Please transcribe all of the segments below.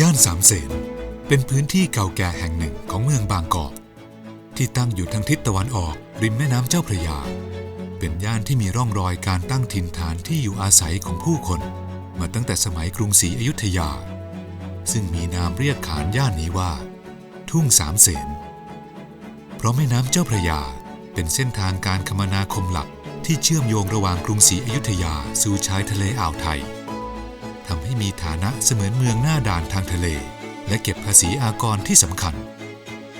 ย่านสามเสนเป็นพื้นที่เก่าแก่แห่งหนึ่งของเมืองบางกอกที่ตั้งอยู่ทางทิศตะวันออก ริมแม่น้ำเจ้าพระยา เป็นย่านที่มีร่องรอยการตั้งถิ่นฐานที่อยู่อาศัยของผู้คน มาตั้งแต่สมัยกรุงศรีอยุธยา ซึ่งมีนามเรียกขานย่านนี้ว่า ทุ่งสามเสนเพราะแม่น้ำเจ้าพระยาเป็นเส้นทางการคมนาคมหลัก ที่เชื่อมโยงระหว่างกรุงศรีอยุธยาสู่ชายทะเลอ่าวไทยทำให้มีฐานะเสมือนเมืองหน้าด่านทางทะเล และเก็บภาษีอากรที่สำคัญ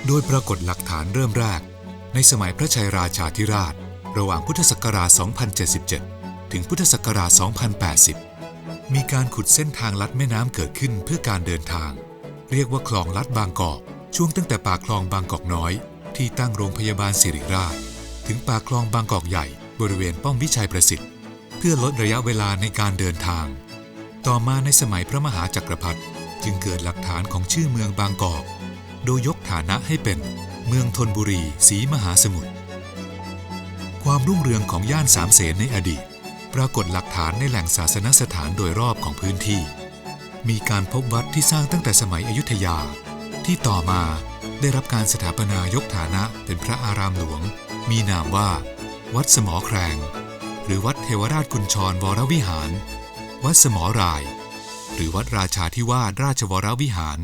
โดยปรากฏหลักฐานเริ่มแรก ในสมัยพระชัยราชาธิราช ระหว่างพุทธศักราช 2077 ถึงพุทธศักราช 2080 มีการขุดเส้นทางลัดแม่น้ำเกิดขึ้นเพื่อการเดินทาง เรียกว่าคลองลัดบางกอกช่วงตั้งแต่ปากคลองบางกอกน้อย ที่ตั้งโรงพยาบาลสิริราช ถึงปากคลองบางกอกใหญ่ บริเวณป้อมวิชัยประสิทธิ์ เพื่อลดระยะเวลาในการเดินทาง ต่อมาในสมัยพระมหาจักรพรรดิจึงเกิดหลักฐานของชื่อเมืองบางกอก โดยยกฐานะให้เป็นเมืองธนบุรีสีมหาสมุทรความรุ่งเรืองของย่านสามเสนในอดีต ปรากฏหลักฐานในแหล่งศาสนสถานโดยรอบของพื้นที่ มีการพบวัดที่สร้างตั้งแต่สมัยอยุธยา ที่ต่อมาได้รับการสถาปนายกฐานะเป็นพระอารามหลวง มีนามว่า วัดสมอแครง หรือวัดเทวราชกุญชรวรวิหาร วัดสมอราย หรือวัดราชาธิวาสราชวรวิหาร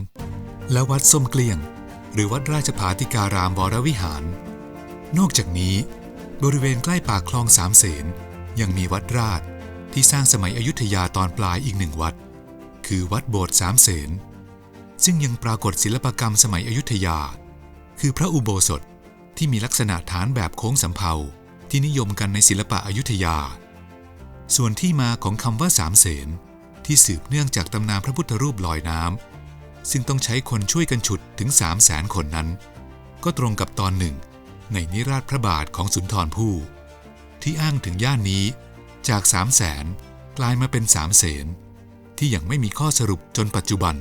และวัดส้มเกลี้ยง หรือวัดราชภาติการามวรวิหาร นอกจากนี้ บริเวณใกล้ปากคลองสามเสนยังมีวัดราชที่สร้างสมัยอยุธยาตอนปลายอีกหนึ่งวัด คือวัดโบสถ์สามเสนซึ่งยังปรากฏศิลปกรรมสมัยอยุธยา คือพระอุโบสถที่มีลักษณะฐานแบบโค้งสำเภา ที่นิยมกันในศิลปะอยุธยา ส่วนที่มาของคำว่าสามเสนที่สืบเนื่องจากตำนานพระพุทธรูปลอยน้ำซึ่งต้องใช้คนช่วยกันฉุดถึงสามแสนคนนั้น ก็ตรงกับตอนหนึ่ง ในนิราชพระบาทของสุนทรภู่ที่อ้างถึงย่านนี้จากสามแสนกลายมาเป็นสามเสนที่ยังไม่มีข้อสรุปจนปัจจุบัน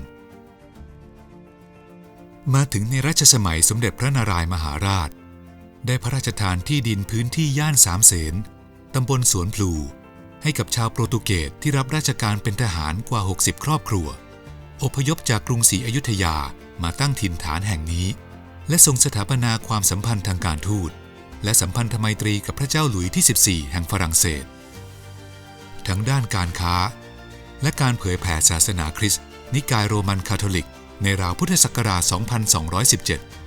มาถึงในรัชสมัยสมเด็จพระนารายมหาราช ได้พระราชทานที่ดินพื้นที่ย่านสามเสนตำบลสวนพลูให้กับชาวโปรตุเกสที่รับราชการเป็นทหารกว่า 60 ครอบครัว อพยพจากกรุงศรีอยุธยามาตั้งถิ่นฐานแห่งนี้ และทรงสถาปนาความสัมพันธ์ทางการทูต และสัมพันธไมตรีกับพระเจ้าหลุยที่ 14 แห่งฝรั่งเศส ทั้งด้านการค้า และการเผยแผ่ศาสนาคริสต์นิกายโรมันคาทอลิก ในราวพุทธศักราช 2217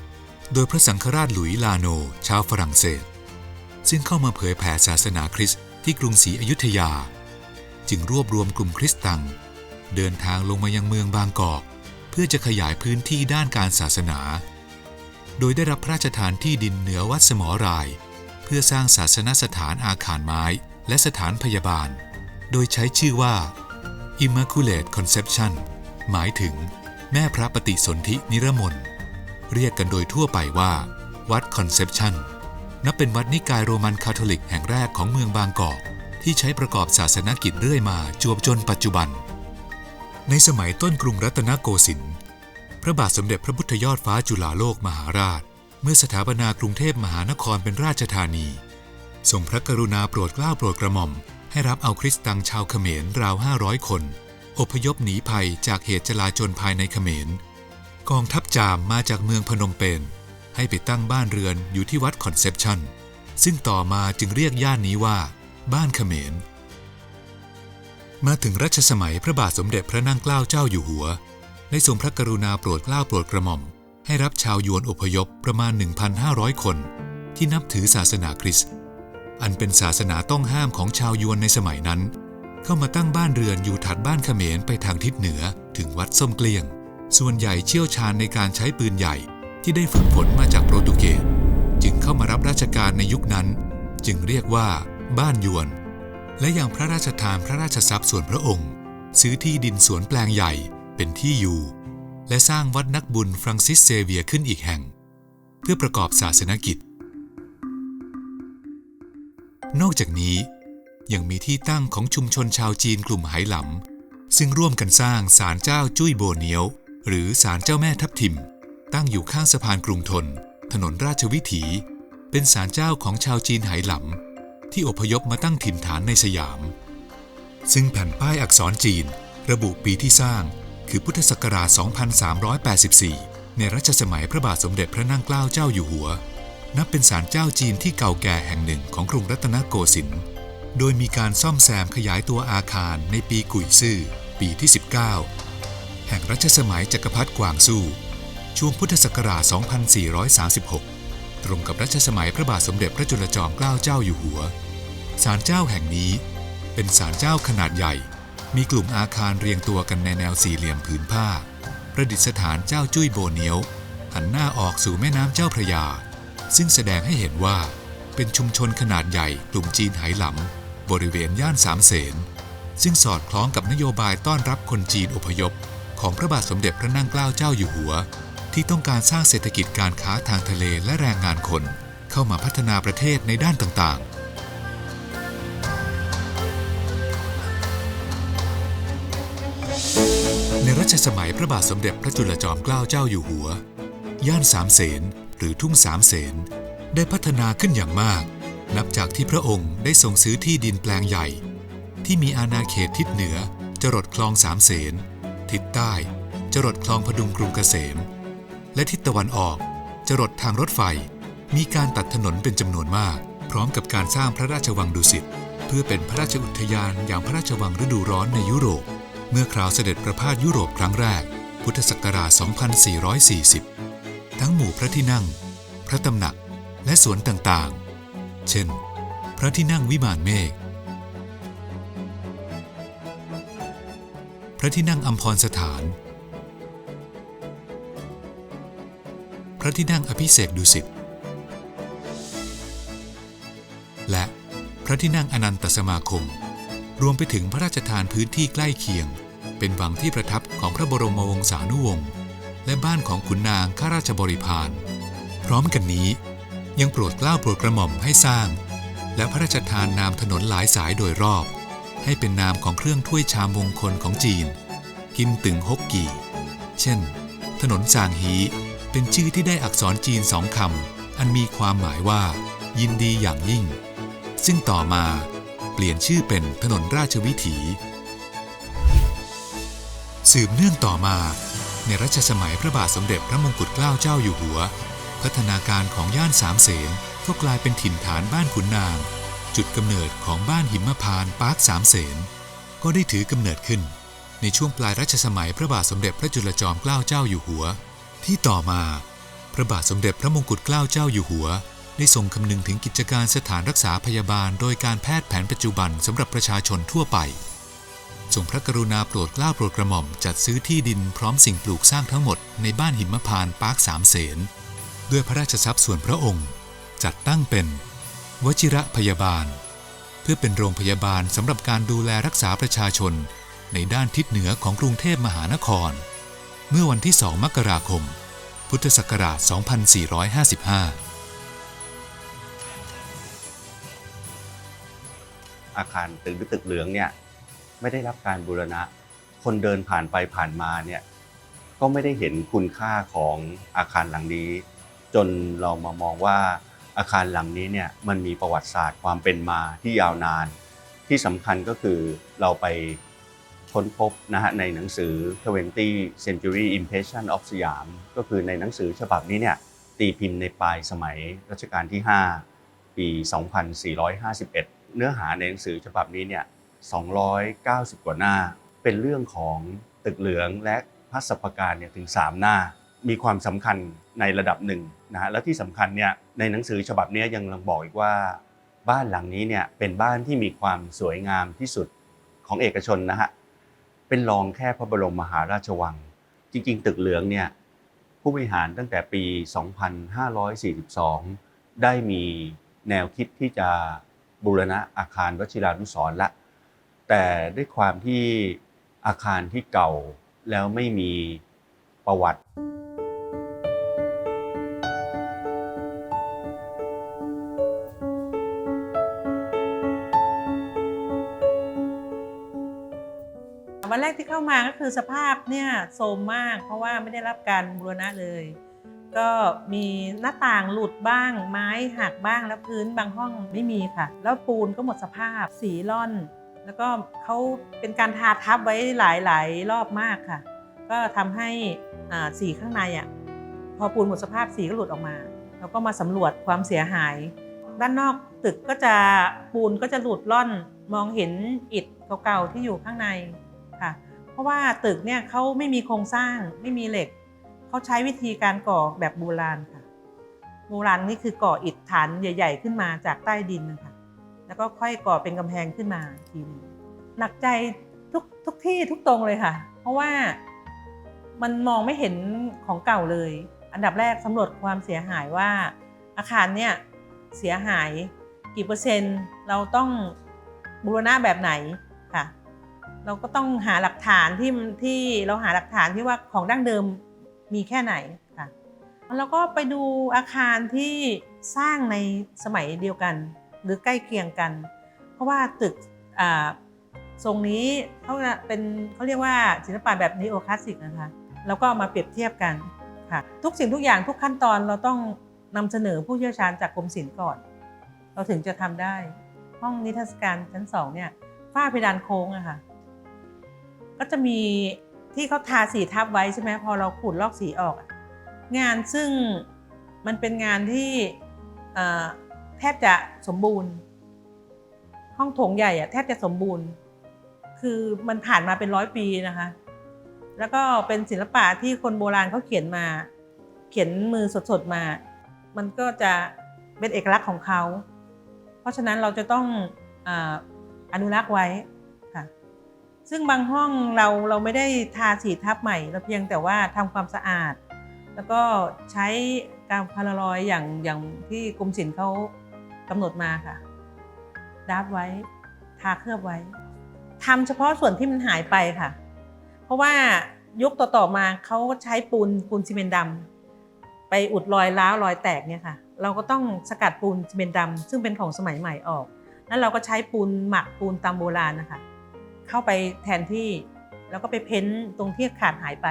โดยพระสังฆราชหลุยลาโน ชาวฝรั่งเศส ซึ่งเข้ามาเผยแผ่ศาสนาคริสต์ที่กรุงศรีอยุธยา จึงรวบรวมกลุ่มคริสตัง เดินทางลงมายังเมืองบางกอก เพื่อจะขยายพื้นที่ด้านการศาสนา โดยได้รับพระราชทานที่ดินเหนือวัดสมอราย เพื่อสร้างศาสนสถานอาคารไม้และสถานพยาบาล โดยใช้ชื่อว่า Immaculate Conception หมายถึงแม่พระปฏิสนธินิรมน เรียกกันโดยทั่วไปว่า วัด Conception นับเป็นวัดนิกายโรมันคาทอลิกแห่งแรกของเมืองบางกอกที่ใช้ประกอบศาสนกิจเรื่อยมาจวบจนปัจจุบัน ในสมัยต้นกรุงรัตนโกสินทร์พระบาทสมเด็จพระพุทธยอดฟ้าจุฬาโลกมหาราช เมื่อสถาปนากรุงเทพมหานครเป็นราชธานี ทรงพระกรุณาโปรดเกล้าโปรดกระหม่อม ให้รับเอาคริสตังชาวเขมรราว 500 คน อพยพหนีภัยจากเหตุจลาจลภายในเขมร กองทัพจามมาจากเมืองพนมเปญให้ไปตั้งบ้านเรือนอยู่ที่วัดคอนเซปชันซึ่งต่อมาจึงเรียกย่านนี้ว่า บ้านเขมร มาถึงรัชสมัยพระบาทสมเด็จพระนั่งเกล้าเจ้าอยู่หัว ได้ทรงพระกรุณาโปรดเกล้าโปรดกระหม่อม ให้รับชาวยวนอพยพประมาณ 1,500 คน ที่นับถือศาสนาคริสต์อันเป็นศาสนาต้องห้ามของชาวยวนในสมัยนั้น เข้ามาตั้งบ้านเรือนอยู่ถัดบ้านเขมรไปทางทิศเหนือถึงวัดส้มเกลียง ส่วนใหญ่เชี่ยวชาญในการใช้ปืนใหญ่ที่ได้ฝึกฝนมาจากโปรตุเกสจึงเข้ามารับราชการในยุคนั้น จึงเรียกว่า บ้านยวน และยังพระราชทานพระราชทรัพย์ส่วนพระองค์ ซื้อที่ดินสวนแปลงใหญ่เป็นที่อยู่ และสร้างวัดนักบุญฟรังซิสเซเวียขึ้นอีกแห่ง เพื่อประกอบศาสนกิจ นอกจากนี้ยังมีที่ตั้งของชุมชนชาวจีนกลุ่มไหหลำซึ่งร่วมกันสร้างศาลเจ้าจุ้ยโบเนียว หรือศาลเจ้าแม่ทับทิม ตั้งอยู่ข้างสะพานกรุงทน ถนนราชวิถี เป็นศาลเจ้าของชาวจีนไหหลำที่อพยพมาตั้งถิ่นฐานในสยาม ซึ่งแผ่นป้ายอักษรจีน ระบุปีที่สร้างคือพุทธศักราช 2384 ในรัชสมัยพระบาทสมเด็จพระนั่งเกล้าเจ้าอยู่หัว นับเป็นศาลเจ้าจีนที่เก่าแก่แห่งหนึ่งของกรุงรัตนโกสินทร์ โดยมีการซ่อมแซมขยายตัวอาคารในปีกุยซื่อปีที่ 19 แห่งรัชสมัยจักรพรรดิกวางซู่ช่วงพุทธศักราช 2436 ตรงกับรัชสมัยพระบาทสมเด็จพระจุลจอมเกล้าเจ้าอยู่หัว ศาลเจ้าแห่งนี้เป็นศาลเจ้าขนาดใหญ่ มีกลุ่มอาคารเรียงตัวกันในแนวสี่เหลี่ยมผืนผ้า ประดิษฐานเจ้าจุ้ยโบเนียวหันหน้าออกสู่แม่น้ำเจ้าพระยา ซึ่งแสดงให้เห็นว่าเป็นชุมชนขนาดใหญ่กลุ่มจีนไหหลำบริเวณย่านสามเสนซึ่งสอดคล้องกับนโยบายต้อนรับคนจีนอพยพ ของพระบาทสมเด็จพระนั่งเกล้าเจ้าอยู่หัว ที่ต้องการสร้างเศรษฐกิจการค้าทางทะเลและแรงงานคน เข้ามาพัฒนาประเทศในด้านต่างๆ ในรัชสมัยพระบาทสมเด็จพระจุลจอมเกล้าเจ้าอยู่หัว ย่านสามเสนหรือทุ่งสามเสนได้พัฒนาขึ้นอย่างมาก นับจากที่พระองค์ได้ทรงซื้อที่ดินแปลงใหญ่ ที่มีอาณาเขตทิศเหนือจรดคลองสามเสน ทิศใต้จรดคลองพดุงกรุงเกษม และทิศตะวันออกจรดทางรถไฟ มีการตัดถนนเป็นจำนวนมาก พร้อมกับการสร้างพระราชวังดุสิตเพื่อเป็นพระราชอุทยานอย่างพระราชวังฤดูร้อนในยุโรป เมื่อคราวเสด็จประพาสยุโรปครั้งแรก พุทธศักราช 2440 ทั้งหมู่พระที่นั่ง พระตำหนักและสวนต่างๆ เช่น พระที่นั่งวิมานเมฆ ระที่นั่งอัมพรสถาน พระที่นั่งอภิเษกดุสิต และพระที่นั่งอนันตสมาคม รวมไปถึงพระราชทานพื้นที่ใกล้เคียง เป็นวังที่ประทับของพระบรมวงศานุวงศ์และบ้านของขุนนางข้าราชบริพาร พร้อมกันนี้ ยังโปรดเกล้าโปรดกระหม่อมให้สร้าง และพระราชทานนามถนนหลายสายโดยรอบ ให้เป็นนามของเครื่องถ้วยชามมงคลของจีน กิมตึงฮกกี เช่น ถนนซางฮีเป็นชื่อที่ได้อักษรจีนสองคำ อันมีความหมายว่า ยินดีอย่างยิ่ง ซึ่งต่อมาเปลี่ยนชื่อเป็นถนนราชวิถี สืบเนื่องต่อมา ในรัชสมัยพระบาทสมเด็จพระมงกุฎเกล้าเจ้าอยู่หัว พัฒนาการของย่านสามเสนก็กลายเป็นถิ่นฐานบ้านขุนนาง จุดกำเนิดของบ้านหิมพานปาร์คสามเสนก็ได้ถือกำเนิดขึ้น ในช่วงปลายรัชสมัยพระบาทสมเด็จพระจุลจอมเกล้าเจ้าอยู่หัว ที่ต่อมาพระบาทสมเด็จพระมงกุฎเกล้าเจ้าอยู่หัว ได้ทรงคำนึงถึงกิจการสถานรักษาพยาบาล โดยการแพทย์แผนปัจจุบันสำหรับประชาชนทั่วไปทรงพระกรุณาโปรดเกล้าโปรดกระหม่อมจัดซื้อที่ดินพร้อมสิ่งปลูกสร้างทั้งหมดในบ้านหิมพานปาร์คสามเสนด้วยพระราชทรัพย์ส่วนพระองค์ จัดตั้งเป็น วชิระพยาบาล เพื่อเป็นโรงพยาบาลสำหรับการดูแลรักษาประชาชน ในด้านทิศเหนือของกรุงเทพมหานคร เมื่อวันที่ 2 มกราคม พุทธศักราช 2455อาคารตึกหรือตึกเหลืองเนี่ยไม่ได้รับการบูรณะ คนเดินผ่านไปผ่านมาเนี่ยก็ไม่ได้เห็นคุณค่าของอาคารหลังนี้ จนเรามามองว่า อาคารหลังนี้เนี่ยมันมีประวัติศาสตร์ความเป็นมาที่ยาวนาน ที่สำคัญก็คือเราไปค้นพบนะฮะในหนังสือ 20 Century Impression of Siam ก็คือในหนังสือฉบับนี้เนี่ยตีพิมพ์ในปลายสมัยรัชกาลที่ 5 ปี 2451 เนื้อหาในหนังสือฉบับนี้เนี่ย290 กว่าหน้า เป็นเรื่องของตึกเหลืองและพระสัพการเนี่ยถึง 3 หน้า มีความสำคัญ ในระดับหนึ่งนะฮะและที่สำคัญเนี่ยในหนังสือฉบับนี้ยังลังบอกอีกว่า บ้านหลังนี้เนี่ยเป็นบ้านที่มีความสวยงามที่สุดของเอกชนนะฮะเป็นรองแค่พระบรมมหาราชวัง จริง ๆ ตึกเหลืองเนี่ยผู้บริหารตั้งแต่ปี 2542 ได้มีแนวคิดที่จะบูรณะอาคารวชิรานุสรณ์ละ แต่ด้วยความที่อาคารที่เก่าแล้วไม่มีประวัติ วันแรกที่เข้ามาก็คือสภาพเนี่ยโทรมมาก เพราะว่าไม่ได้รับการบูรณะเลย ก็มีหน้าต่างหลุดบ้าง ไม้หักบ้างแล้วพื้นบางห้องไม่มีค่ะ แล้วปูนก็หมดสภาพสีร่อน แล้วก็เขาเป็นการทาทับไว้หลายหลายรอบมากค่ะ ก็ทำให้สีข้างในอะพอปูนหมดสภาพสีก็หลุดออกมา แล้วก็มาสำรวจความเสียหาย ด้านนอกตึกก็จะปูนก็จะหลุดล่อนมองเห็นอิฐเก่าๆที่อยู่ข้างใน ค่ะ เพราะว่าตึกเนี่ยเขาไม่มีโครงสร้างไม่มีเหล็กเขาใช้วิธีการก่อแบบโบราณค่ะ โบราณนี่คือก่ออิฐฐานใหญ่ ๆ ขึ้นมาจากใต้ดินนะคะแล้วก็ค่อยก่อเป็นกำแพงขึ้นมาทีหนึงหนักใจทุกทุกที่ทุกตรงเลยค่ะ เพราะว่ามันมองไม่เห็นของเก่าเลย อันดับแรกสำรวจความเสียหายว่าอาคารเนี่ยเสียหายกี่เปอร์เซ็นต์ เราต้องบูรณะแบบไหนค่ะ เราก็ต้องหาหลักฐานที่ที่เราหาหลักฐานที่ว่าของดั้งเดิมมีแค่ไหนค่ะแล้วก็ไปดูอาคารที่สร้างในสมัยเดียวกัน หรือใกล้เคียงกัน เพราะว่าตึกทรงนี้เขาจะเป็นเขาเรียกว่าศิลปะแบบนีโอคลาสสิกนะคะแล้วก็เอามาเปรียบเทียบกันค่ะทุกสิ่งทุกอย่างทุกขั้นตอนเราต้องนำเสนอผู้เชี่ยวชาญจากกรมศิลป์ก่อน เราถึงจะทำได้ ห้องนิทรรศการชั้นสองเนี่ยฝ้าเพดานโค้งอะค่ะ ก็จะมีที่เขาทาสีทับไว้ใช่ไหมพอเราขูดลอกสีออก งานซึ่งมันเป็นงานที่แทบจะสมบูรณ์ ห้องโถงใหญ่อะแทบจะสมบูรณ์ คือมันผ่านมาเป็นร้อยปีนะคะ แล้วก็เป็นศิลปะที่คนโบราณเขาเขียนมา เขียนมือสดๆมา มันก็จะเป็นเอกลักษณ์ของเขา เพราะฉะนั้นเราจะต้องออนุรักษ์ไว้ ซึ่งบางห้องเราเราไม่ได้ทาสีทับใหม่เราเพียงแต่ว่าทำความสะอาด แล้วก็ใช้การพาราลอยอย่างอย่างที่กรมศิลป์เขากำหนดมาค่ะดับไว้ทาเคลือบไว้ทำเฉพาะส่วนที่มันหายไปค่ะ เพราะว่ายุคต่อๆมาเขาใช้ปูนปูนซีเมนต์ดำไปอุดรอยร้าวรอยแตกเนี่ยค่ะ เราก็ต้องสกัดปูนซีเมนต์ดำซึ่งเป็นของสมัยใหม่ออก แล้วเราก็ใช้ปูนหมักปูนตามโบราณนะคะ เข้าไปแทนที่ แล้วก็ไปเพ้นตรงที่ขาดหายไป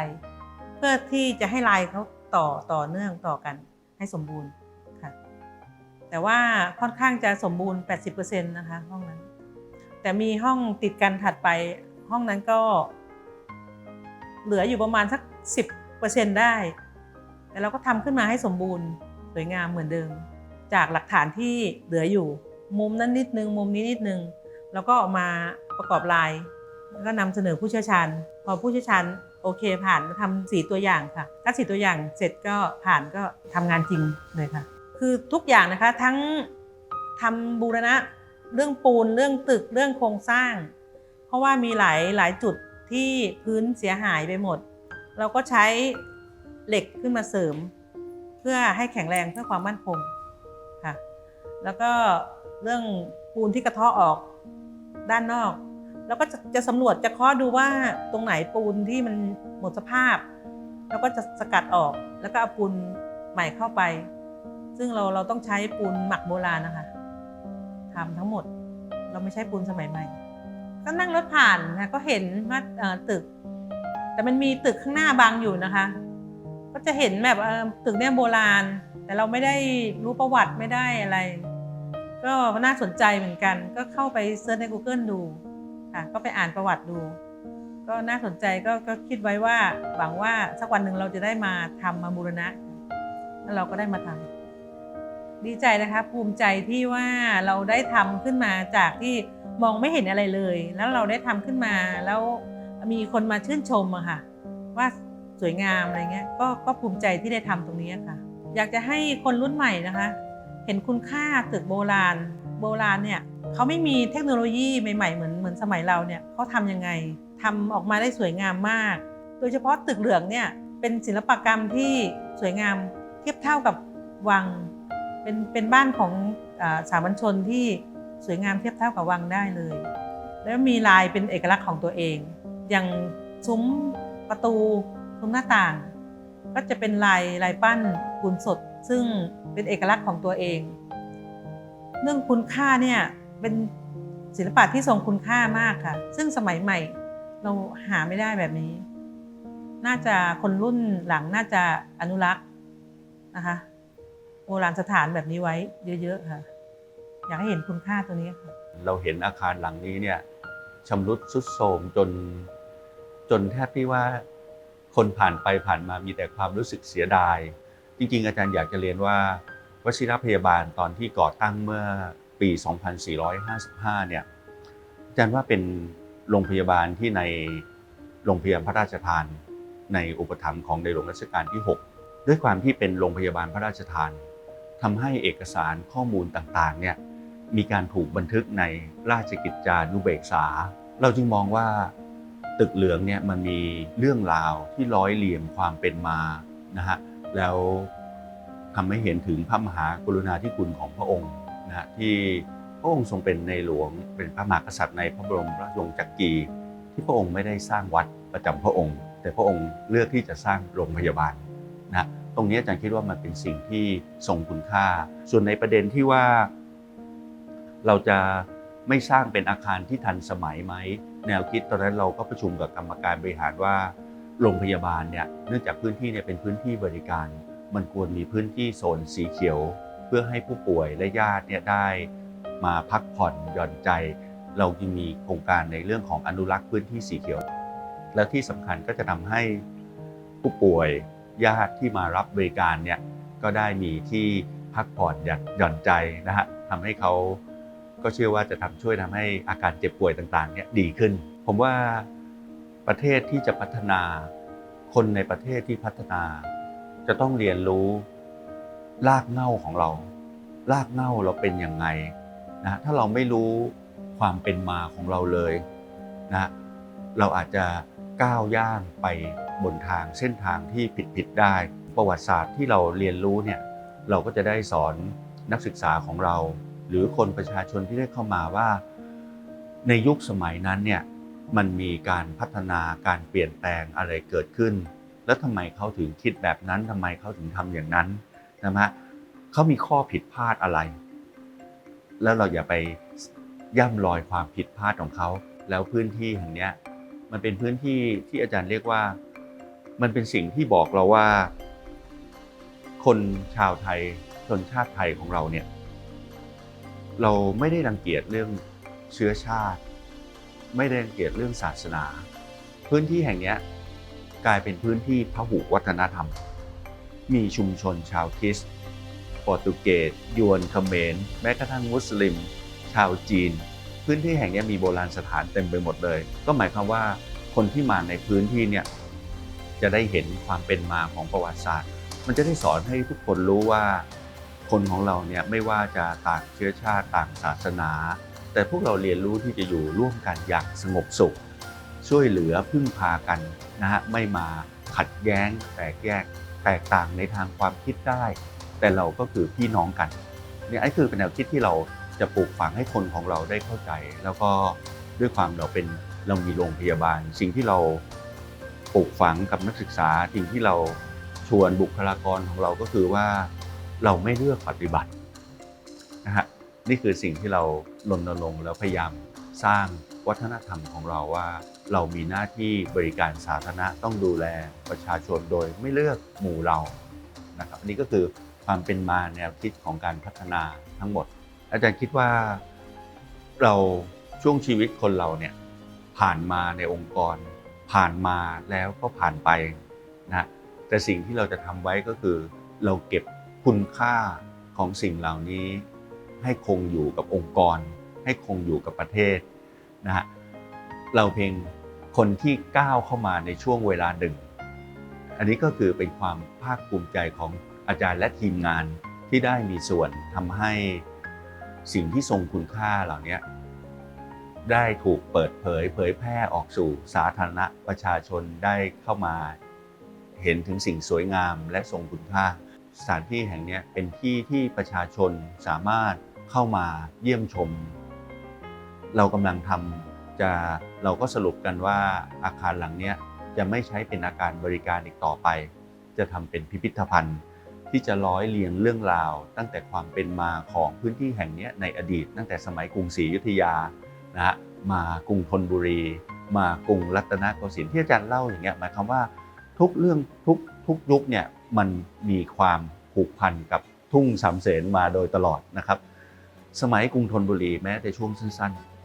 เพื่อที่จะให้ลายเขาต่อต่อเนื่องต่อกันให้สมบูรณ์ค่ะ แต่ว่าค่อนข้างจะสมบูรณ์ 80%นะคะห้องนั้น แต่มีห้องติดกันถัดไปห้องนั้นก็ เหลืออยู่ประมาณสัก 10%ได้ แต่เราก็ทำขึ้นมาให้สมบูรณ์สวยงามเหมือนเดิม จากหลักฐานที่เหลืออยู่ มุมนั้นนิดนึง มุมนี้นิดนึง แล้วก็ออกมา ประกอบลาย แล้วก็นำเสนอผู้เชี่ยวชาญ พอผู้เชี่ยวชาญโอเคผ่านทำสีตัวอย่างค่ะ ถ้าสีตัวอย่างเสร็จก็ผ่านก็ทำงานจริงเลยค่ะ คือทุกอย่างนะคะทั้งทำบูรณะเรื่องปูนเรื่องตึกเรื่องโครงสร้าง เพราะว่ามีหลายหลายจุดที่พื้นเสียหายไปหมด เราก็ใช้เหล็กขึ้นมาเสริม เพื่อให้แข็งแรงเพื่อความมั่นคงค่ะ แล้วก็เรื่องปูนที่กระเทาะออกด้านนอก แล้วก็จะจะสำรวจจะเคาะดูว่าตรงไหนปูนที่มันหมดสภาพ แล้วก็จะสกัดออกแล้วก็เอาปูนใหม่เข้าไป ซึ่งเราเราต้องใช้ปูนหมักโบราณนะคะทำทั้งหมดเราไม่ใช่ปูนสมัยใหม่ ก็นั่งรถผ่านนะก็เห็นว่าตึก แต่มันมีตึกข้างหน้าบังอยู่นะคะ ก็จะเห็นแบบตึกเนี่ยโบราณ แต่เราไม่ได้รู้ประวัติไม่ได้อะไร ก็น่าสนใจเหมือนกัน ก็เข้าไปเซิร์ชใน Google ดู ค่ะ ก็ไปอ่านประวัติดู ก็น่าสนใจก็ก็คิดไว้ว่าหวังว่าสักวันหนึ่งเราจะได้มาทำมาบูรณะ แล้วเราก็ได้มาทำดีใจนะคะภูมิใจที่ว่าเราได้ทำขึ้นมาจากที่มองไม่เห็นอะไรเลย แล้วเราได้ทำขึ้นมาแล้วมีคนมาชื่นชมอะค่ะ ว่าสวยงามอะไรเงี้ยก็ก็ภูมิใจที่ได้ทำตรงนี้ค่ะ อยากจะให้คนรุ่นใหม่นะคะ เห็นคุณค่าตึกโบราณ โบราณเนี่ย เขาไม่มีเทคโนโลยีใหม่ๆเหมือนเหมือนสมัยเราเนี่ยเขาทำยังไงทำออกมาได้สวยงามมาก โดยเฉพาะตึกเหลืองเนี่ยเป็นศิลปกรรมที่สวยงามเทียบเท่ากับวัง เป็นเป็นบ้านของอสามัญชนที่สวยงามเทียบเท่ากับวังได้เลย แล้วมีลายเป็นเอกลักษณ์ของตัวเอง อย่างซุ้มประตูซุ้มหน้าต่าง ก็จะเป็นลายลายปั้นปูนสด ซึ่งเป็นเอกลักษณ์ของตัวเอง เรื่องคุณค่าเนี่ย เป็นศิลปะที่ทรงคุณค่ามากค่ะ ซึ่งสมัยใหม่เราหาไม่ได้แบบนี้ น่าจะคนรุ่นหลังน่าจะอนุรักษ์นะคะโบราณสถานแบบนี้ไว้เยอะๆค่ะ อยากให้เห็นคุณค่าตัวนี้ค่ะ เราเห็นอาคารหลังนี้เนี่ยชำรุดทรุดโทรมจน จนแทบที่ว่าคนผ่านไปผ่านมามีแต่ความรู้สึกเสียดาย จริงๆ อาจารย์อยากจะเรียนว่าวชิรพยาบาลตอนที่ก่อตั้งเมื่อ ปี 2455 เนี่ยอาจารย์ว่าเป็นโรงพยาบาลที่ในโรงพยาบาลพระราชทาน ในอุปถัมภ์ของในหลวงรัชกาลที่ 6 ด้วยความที่เป็นโรงพยาบาลพระราชทานทำให้เอกสารข้อมูลต่างๆเนี่ยมีการถูกบันทึกในราชกิจจานุเบกษา เราจึงมองว่าตึกเหลืองเนี่ยมันมีเรื่องราวที่ร้อยเรียงความเป็นมานะฮะแล้วทำให้เห็นถึงพระมหากรุณาธิคุณของพระองค์ ฮะที่พระองค์ทรงเป็นในหลวงเป็นพระมหากษัตริย์ในพระบรมราชวงศ์จักรีที่พระองค์ไม่ได้สร้างวัดประจำพระองค์ แต่พระองค์เลือกที่จะสร้างโรงพยาบาลนะตรงนี้อาจารย์คิดว่ามันเป็นสิ่งที่ทรงคุณค่า ส่วนในประเด็นที่ว่า เราจะไม่สร้างเป็นอาคารที่ทันสมัยไหมแนวคิดตอนนั้นเราก็ประชุมกับกรรมการบริหารว่าโรงพยาบาลเนี่ยเนื่องจากพื้นที่เนี่ยเป็นพื้นที่บริการ มันควรมีพื้นที่โซนสีเขียว เพื่อให้ผู้ป่วยและญาติเนี่ยได้มาพักผ่อนหย่อนใจ เราจึงมีโครงการในเรื่องของอนุรักษ์พื้นที่สีเขียว แล้วที่สำคัญก็จะทำให้ผู้ป่วยญาติที่มารับบริการเนี่ยก็ได้มีที่พักผ่อนหย่อนหย่อนใจนะฮะทำให้เขาก็เชื่อว่าจะทำช่วยทำให้อาการเจ็บป่วยต่างๆเนี่ยดีขึ้น ผมว่าประเทศที่จะพัฒนาคนในประเทศที่พัฒนา จะต้องเรียนรู้ รากเง้าของเรา รากเง้าเราเป็นยังไงนะถ้าเราไม่รู้ความเป็นมาของเราเลยนะเราอาจจะก้าวย่างไปบนทางเส้นทางที่ผิดๆได้ ประวัติศาสตร์ที่เราเรียนรู้เนี่ยเราก็จะได้สอนนักศึกษาของเรา หรือคนประชาชนที่ได้เข้ามาว่า ในยุคสมัยนั้นเนี่ยมันมีการพัฒนาการเปลี่ยนแปลงอะไรเกิดขึ้น แล้วทำไมเขาถึงคิดแบบนั้นทำไมเขาถึงทำอย่างนั้นะฮะเขามีข้อผิดพลาดอะไร แล้วเราอย่าไปย่ำลอยความผิดพลาดของเขา แล้วพื้นที่แห่งนี้มันเป็นพื้นที่ที่อาจารย์เรียกว่า มันเป็นสิ่งที่บอกเราว่า คนชาวไทยชนชาติไทยของเราเนี่ย เราไม่ได้รังเกียจเรื่องเชื้อชาติ ไม่ได้รังเกียจเรื่องศาสนา พื้นที่แห่งนี้กลายเป็นพื้นที่พหุวัฒนธรรม มีชุมชนชาวคริสต์โปรตุเกสยวนเขมรแม้กระทั่งมุสลิม ชาวจีน พื้นที่แห่งนี้มีโบราณสถานเต็มไปหมดเลย ก็หมายความว่าคนที่มาในพื้นที่เนี่ยจะได้เห็นความเป็นมาของประวัติศาสตร์ มันจะได้สอนให้ทุกคนรู้ว่า คนของเราเนี่ยไม่ว่าจะต่างเชื้อชาติต่างศาสนา แต่พวกเราเรียนรู้ที่จะอยู่ร่วมกันอย่างสงบสุข ช่วยเหลือพึ่งพากันนะฮะไม่มาขัดแย้งแตกแยก แตกต่างในทางความคิดได้ แต่เราก็คือพี่น้องกันเนี่ยไอ้คือเป็นแนวคิดที่เราจะปลูกฝังให้คนของเราได้เข้าใจ แล้วก็ด้วยความเราเป็นเรามีโรงพยาบาล สิ่งที่เราปลูกฝังกับนักศึกษาสิ่งที่เราชวนบุคลากรของเราก็คือว่าเราไม่เลือกปฏิบัตินะฮะนี่คือสิ่งที่เรารณรงค์แล้วพยายามสร้างวัฒนธรรมของเราว่า เรามีหน้าที่บริการสาธารณะต้องดูแลประชาชนโดยไม่เลือกหมู่เรานะครับอันนี้ก็คือความเป็นมาแนวคิดของการพัฒนาทั้งหมด อาจารย์คิดว่าเราช่วงชีวิตคนเราเนี่ยผ่านมาในองค์กร ผ่านมาแล้วก็ผ่านไปนะแต่สิ่งที่เราจะทำไว้ก็คือ เราเก็บคุณค่าของสิ่งเหล่านี้ ให้คงอยู่กับองค์กร ให้คงอยู่กับประเทศนะฮะเราเพียง คนที่ก้าวเข้ามาในช่วงเวลาหนึ่ง อันนี้ก็คือเป็นความภาคภูมิใจของอาจารย์และทีมงานที่ได้มีส่วนทำให้สิ่งที่ทรงคุณค่าเหล่านี้ได้ถูกเปิดเผยเผยแพร่ออกสู่สาธารณะประชาชนได้เข้ามา เห็นถึงสิ่งสวยงามและทรงคุณค่า สถานที่แห่งนี้เป็นที่ที่ประชาชนสามารถเข้ามาเยี่ยมชม เรากำลังทำ จะเราก็สรุปกันว่าอาคารหลังนี้จะไม่ใช้เป็นอาคารบริการอีกต่อไป จะทำเป็นพิพิธภัณฑ์ ที่จะร้อยเรียงเรื่องราว ตั้งแต่ความเป็นมาของพื้นที่แห่งนี้ในอดีต ตั้งแต่สมัยกรุงศรีอยุธยานะฮะมากรุงธนบุรี มากรุงรัตนโกสินทร์ที่อาจารย์เล่าอย่างเงี้ยหมายความว่าทุกเรื่องทุกทุกยุคเนี่ยมันมีความผูกพันกับทุ่งสามเสนมาโดยตลอดนะครับ สมัยกรุงธนบุรีแม้แต่ช่วงสั้นๆ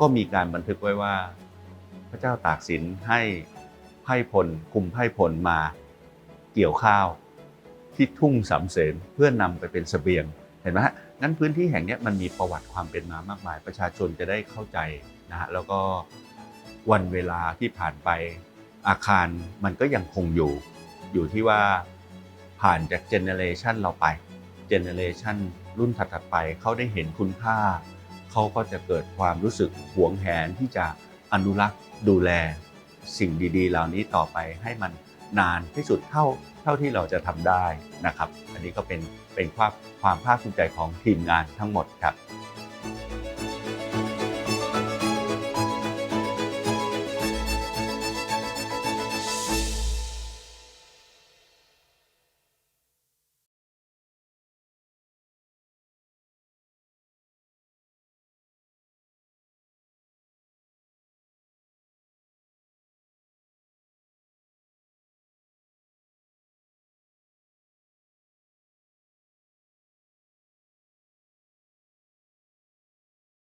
ก็มีการบันทึกไว้ว่า พระเจ้าตากสินให้ไพ่พลคุมไพ่พลมาเกี่ยวข้าวที่ทุ่งสำเสนเพื่อนำไปเป็นเสบียงเห็นไหมฮะงั้นพื้นที่แห่งนี้มันมีประวัติความเป็นมามากมาย ประชาชนจะได้เข้าใจนะฮะแล้วก็วันเวลาที่ผ่านไปอาคารมันก็ยังคงอยู่ อยู่ที่ว่าผ่านจากเจเนเรชันเราไปเจเนเรชันรุ่นถัดๆไปเขาได้เห็นคุณค่า เขาก็จะเกิดความรู้สึกหวงแหนที่จะอนุรักษ์ดูแลสิ่งดี ๆ เหล่านี้ต่อไปให้มันนานที่สุดเท่าเท่าที่เราจะทำได้นะครับ อันนี้ก็เป็นเป็นความความภาคภูมิใจของทีมงานทั้งหมดครับ